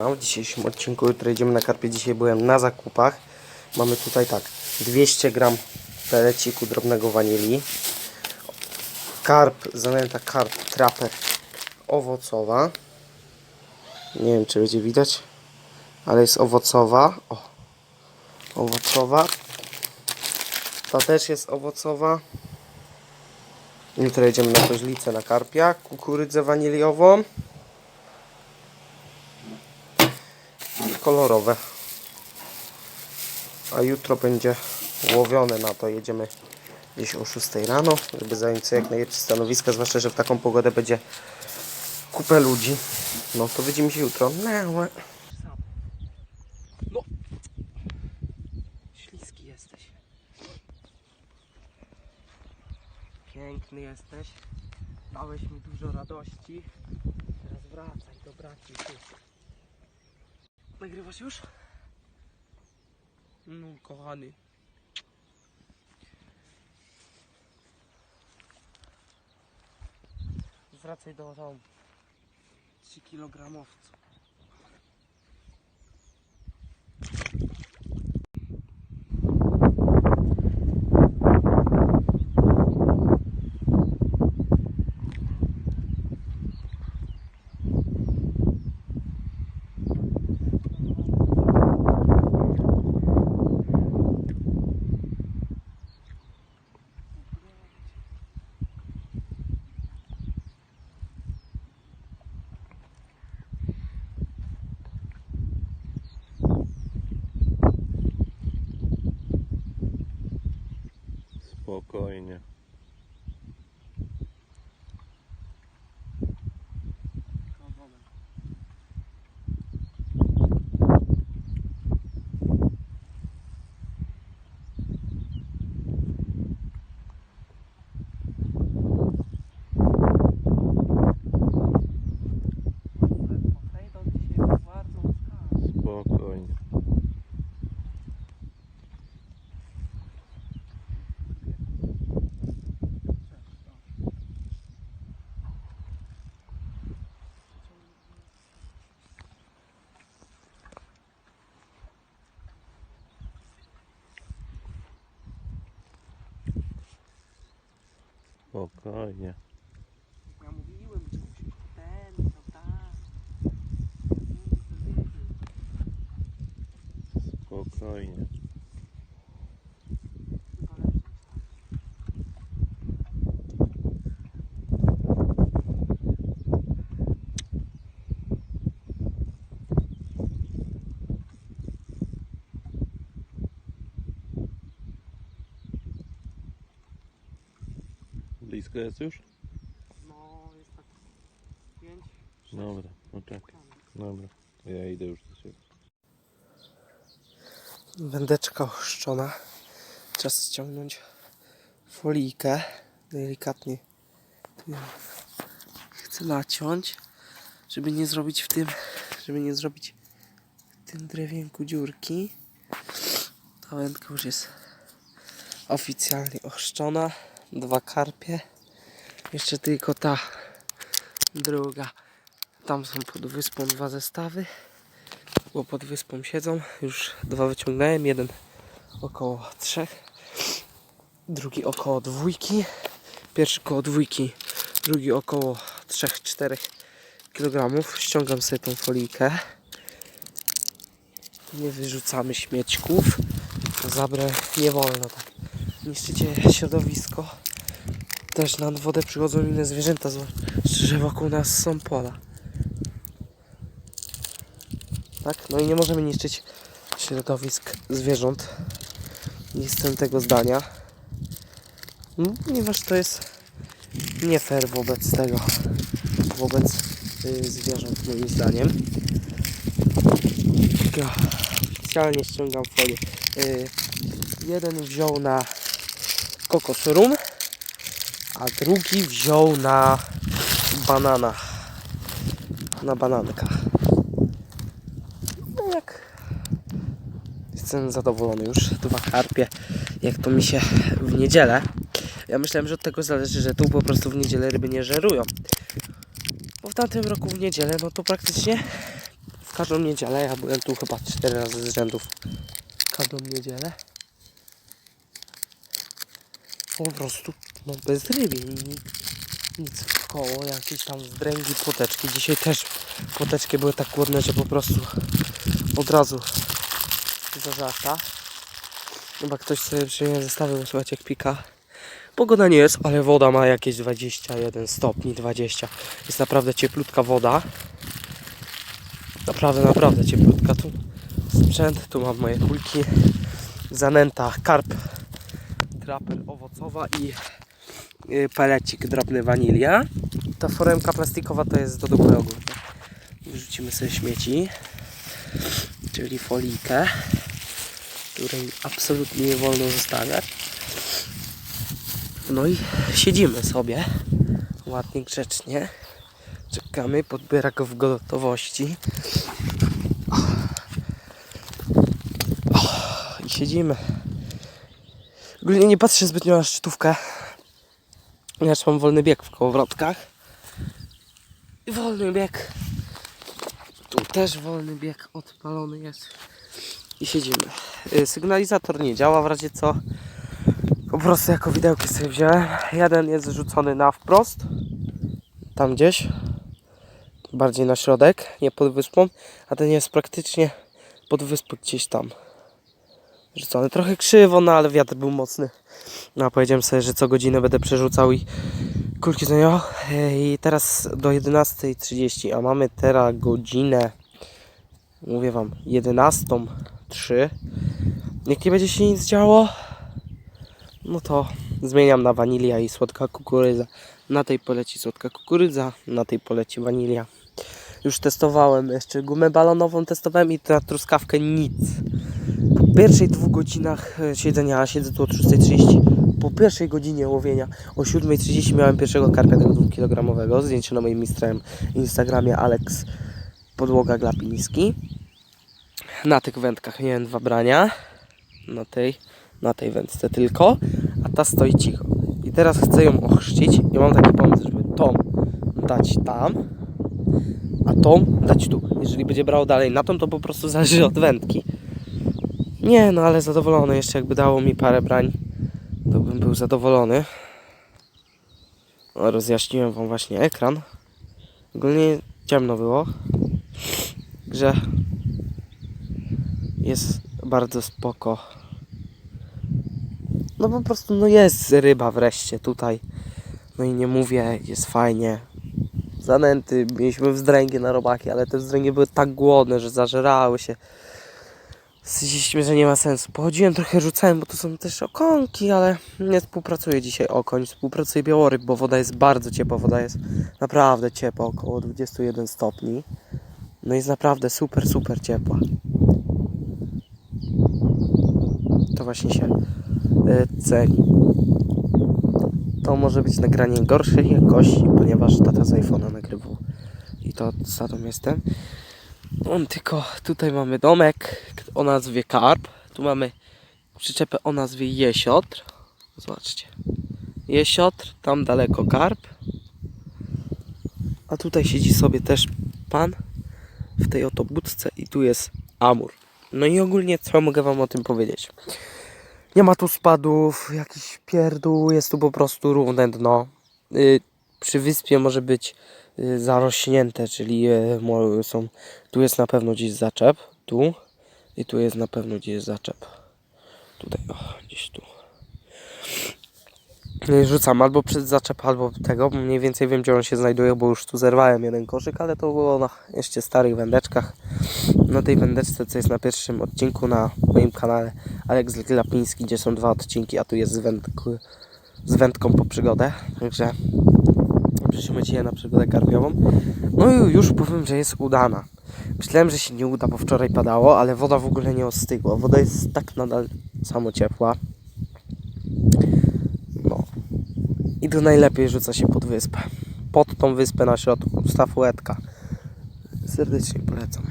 W dzisiejszym odcinku jutro idziemy na karpie. Dzisiaj byłem na zakupach. Mamy tutaj tak 200 gram peleciku drobnego wanilii. Karp, zanęta karp trapper owocowa. Nie wiem czy będzie widać, ale jest owocowa. O, owocowa. Ta też jest owocowa. Jutro jedziemy na koźlicę na karpia. Kukurydzę waniliową. Kolorowe. A jutro będzie łowione na to. Jedziemy gdzieś o 6 rano, żeby zająć sobie jak najlepsze stanowiska, zwłaszcza, że w taką pogodę będzie kupę ludzi. No to widzimy się jutro. No. Śliski jesteś. Piękny jesteś. Dałeś mi dużo radości. Teraz wracaj do braci. Nagrywasz już? No, kochany. Wracaj do domu. 3 kilogramowców. Spokojnie. Spokojnie. Ja mówiłem, że musi być ten, to tak. Spokojnie. Blisko jest już? No, jest tak 5, Dobra, poczekaj. Dobra, to ja idę już do siebie. Wędeczka ochrzczona. Czas ściągnąć folijkę. Delikatnie chcę naciąć, żeby nie zrobić w tym, żeby nie zrobić w tym drewienku dziurki. Ta wędka już jest oficjalnie ochrzczona. Dwa karpie. Jeszcze tylko ta druga. Tam są pod wyspą dwa zestawy bo pod wyspą siedzą. Już dwa wyciągnąłem. Jeden około trzech, drugi około dwójki. Pierwszy koło dwójki, drugi około 3-4 kg. Ściągam sobie tą folijkę. Nie wyrzucamy śmieczków. Zabrę nie wolno tak. Niszczycie środowisko. Też nad wodę przychodzą inne zwierzęta, zwłaszcza że wokół nas są pola. Tak? No i nie możemy niszczyć środowisk zwierząt. Nie jestem tego zdania. No, ponieważ to jest nie fair wobec tego, wobec y, zwierząt moim zdaniem. Ja Specjalnie ściągam folię. Y, jeden wziął na kokos rum, a drugi wziął na banana. Na bananka. No jak jestem zadowolony już. Dwa karpie, jak to mi się w niedzielę. Ja myślałem, że od tego zależy, że tu po prostu w niedzielę ryby nie żerują. Bo w tamtym roku w niedzielę, no to praktycznie w każdą niedzielę. Ja byłem tu chyba cztery razy z rzędów każdą niedzielę. Po prostu no bez ryby, nic, nic w koło, jakieś tam zdręgi, płoteczki. Dzisiaj też płoteczki były tak głodne, że po prostu od razu zażarta. Chyba ktoś sobie przyjemnie zestawił, słuchajcie, jak pika. Pogoda nie jest, ale woda ma jakieś 21 stopni, 20. Jest naprawdę cieplutka woda. Naprawdę, naprawdę cieplutka. Tu sprzęt, tu mam moje kulki. Zanęta, karp, draper owocowa i y, pelecik drobny wanilia. Ta foremka plastikowa to jest do ogólnie. Wrzucimy sobie śmieci, czyli folijkę, której absolutnie nie wolno zostawiać. No i siedzimy sobie ładnie, grzecznie. Czekamy, podbiera go w gotowości. I siedzimy. Ogólnie nie patrzę zbytnio na szczytówkę. Ponieważ mam wolny bieg w kołowrotkach. I wolny bieg. Tu też wolny bieg odpalony jest. I siedzimy. Y, Sygnalizator nie działa w razie co. Po prostu jako widełki sobie wziąłem. Jeden jest rzucony na wprost. Tam gdzieś. Bardziej na środek, nie pod wyspą. A ten jest praktycznie pod wyspą gdzieś tam. Rzucony trochę krzywo, no ale wiatr był mocny. No a powiedziałem sobie, że co godzinę będę przerzucał i kulki z niego. I teraz do 11.30, a mamy teraz godzinę, mówię wam, 11.03. Jak nie będzie się nic działo, no to zmieniam na wanilia i słodka kukurydza. Na tej poleci słodka kukurydza, na tej poleci wanilia. Już testowałem jeszcze gumę balonową, testowałem i na truskawkę nic. Pierwszych dwóch godzinach e, siedzenia, siedzę tu o 6.30, po pierwszej godzinie łowienia o 7.30 miałem pierwszego karpia tego 2-kilogramowego. Zdjęcie na moim Instagram, Instagramie Alex Podłoga Glapiński. Na tych wędkach miałem dwa brania. Na tej, na tej wędce tylko. A ta stoi cicho. I teraz chcę ją ochrzcić i mam taki pomysł, żeby tą dać tam, a tą dać tu. Jeżeli będzie brał dalej na tą, to po prostu zależy od wędki. Nie, no ale zadowolony. Jeszcze jakby dało mi parę brań, to bym był zadowolony. No, rozjaśniłem Wam właśnie ekran. Ogólnie ciemno było. Że jest bardzo spoko. No po prostu no jest ryba wreszcie tutaj. No i nie mówię, jest fajnie. Zanęty, mieliśmy wzdręgi na robaki, ale te wzdręgi były tak głodne, że zażerały się. Stwierdziliśmy, że nie ma sensu. Pochodziłem trochę, rzucałem, bo to są też okonki, ale nie współpracuję dzisiaj okoń, współpracuje białoryb, bo woda jest bardzo ciepła, woda jest naprawdę ciepła, około 21 stopni. No jest naprawdę super, super ciepła. To właśnie się y, ceni. To może być nagranie gorszej jakości, ponieważ tata z iPhone'a nagrywał. I to z tatą jestem. On tylko tutaj mamy domek o nazwie Karp. Tu mamy przyczepę o nazwie Jesiotr. Zobaczcie. Jesiotr, tam daleko Karp. A tutaj siedzi sobie też pan w tej oto budce i tu jest Amur. No i ogólnie co mogę wam o tym powiedzieć? Nie ma tu spadów, jakiś pierdół, jest tu po prostu równe dno. Y, przy wyspie może być y, zarośnięte, czyli y, są, tu jest na pewno gdzieś zaczep, tu i tu jest na pewno gdzieś zaczep. Tutaj, o, gdzieś tu. Y, Rzucam albo przed zaczep, albo tego, mniej więcej wiem gdzie on się znajduje, bo już tu zerwałem jeden koszyk, ale to było na jeszcze starych wędeczkach. Na tej wędeczce, co jest na pierwszym odcinku na moim kanale Aleks Glapiński, gdzie są dwa odcinki, a tu jest z, z wędką po przygodę. Także przyszły Cię na przygodę karpiową. No i już powiem, że jest udana. Myślałem, że się nie uda, bo wczoraj padało, ale woda w ogóle nie ostygła. Woda jest tak nadal samo ciepła. No. I tu najlepiej rzuca się pod wyspę. Pod tą wyspę na środku. Stafuetka. Serdecznie polecam.